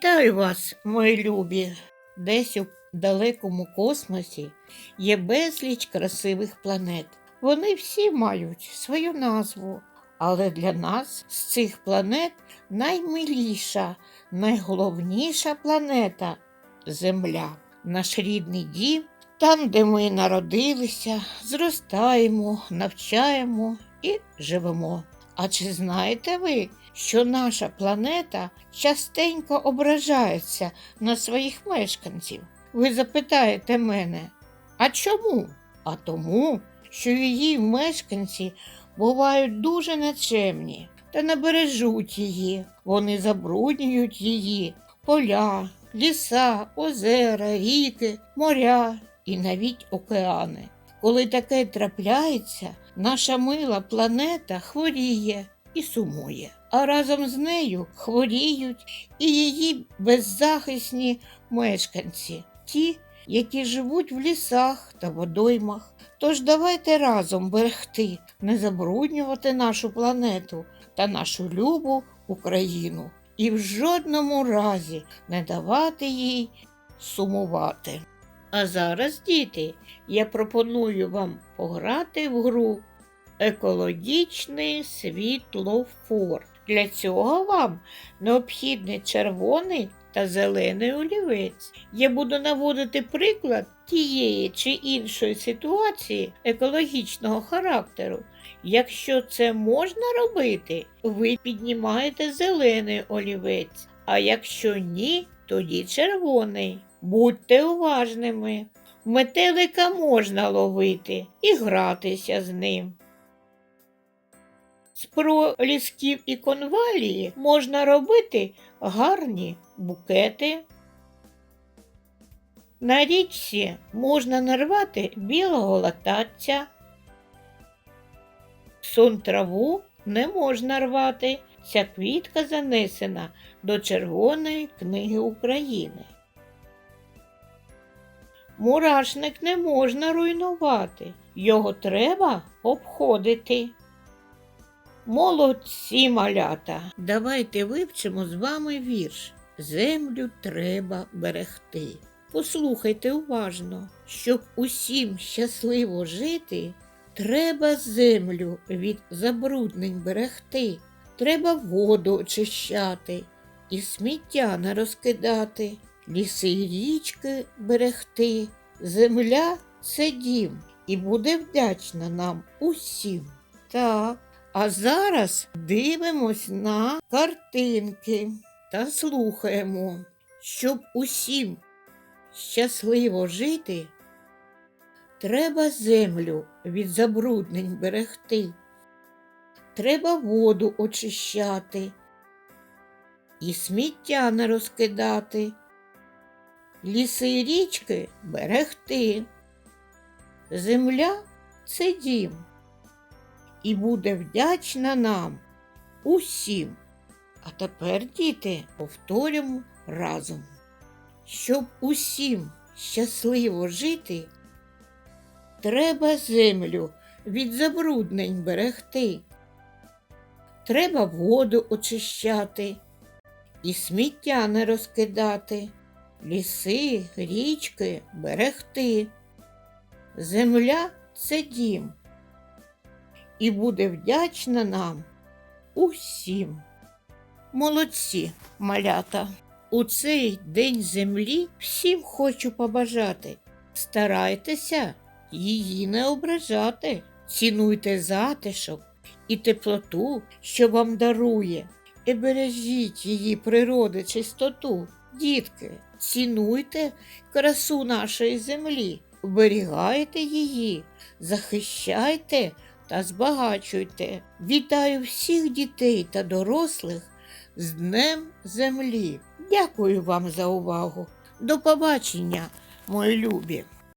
Вітаю вас, мої любі. Десь у далекому космосі є безліч красивих планет. Вони всі мають свою назву, але для нас з цих планет наймиліша, найголовніша планета Земля, наш рідний дім, там, де ми народилися, зростаємо, навчаємо і живемо. А чи знаєте ви, що наша планета частенько ображається на своїх мешканців? Ви запитаєте мене, а чому? А тому, що її мешканці бувають дуже нечемні та не бережуть її. Вони забруднюють її, поля, ліса, озера, ріки, моря і навіть океани. Коли таке трапляється, наша мила планета хворіє і сумує, а разом з нею хворіють і її беззахисні мешканці, ті, які живуть в лісах та водоймах. Тож давайте разом берегти, не забруднювати нашу планету та нашу любу Україну і в жодному разі не давати їй сумувати. А зараз, діти, я пропоную вам пограти в гру Екологічний світлофор. Для цього вам необхідний червоний та зелений олівець. Я буду наводити приклад тієї чи іншої ситуації екологічного характеру. Якщо це можна робити, ви піднімаєте зелений олівець, а якщо ні, тоді червоний. Будьте уважними. Метелика можна ловити і гратися з ним. З пролісків і конвалії можна робити гарні букети. На річці можна нарвати білого латаття. Сон траву не можна рвати. Ця квітка занесена до Червоної книги України. Мурашник не можна руйнувати, його треба обходити. Молодці малята. Давайте вивчимо з вами вірш. Землю треба берегти. Послухайте уважно, щоб усім щасливо жити, треба землю від забруднень берегти, треба воду очищати і сміття не розкидати, ліси й річки берегти. Земля це дім і буде вдячна нам усім. Так. А зараз дивимось на картинки та слухаємо, щоб усім щасливо жити, треба землю від забруднень берегти, треба воду очищати і сміття не розкидати, ліси й річки берегти. Земля це дім і буде вдячна нам усім. А тепер, діти, повторюємо разом. Щоб усім щасливо жити, треба землю від забруднень берегти, треба воду очищати і сміття не розкидати, ліси, річки берегти. Земля це дім і буде вдячна нам усім. Молодці, малята! У цей день землі всім хочу побажати. Старайтеся її не ображати, цінуйте затишок і теплоту, що вам дарує, і бережіть її природи, чистоту. Дітки, цінуйте красу нашої землі, оберігайте її, захищайте та збагачуйте. Вітаю всіх дітей та дорослих з Днем Землі. Дякую вам за увагу. До побачення, мої любі!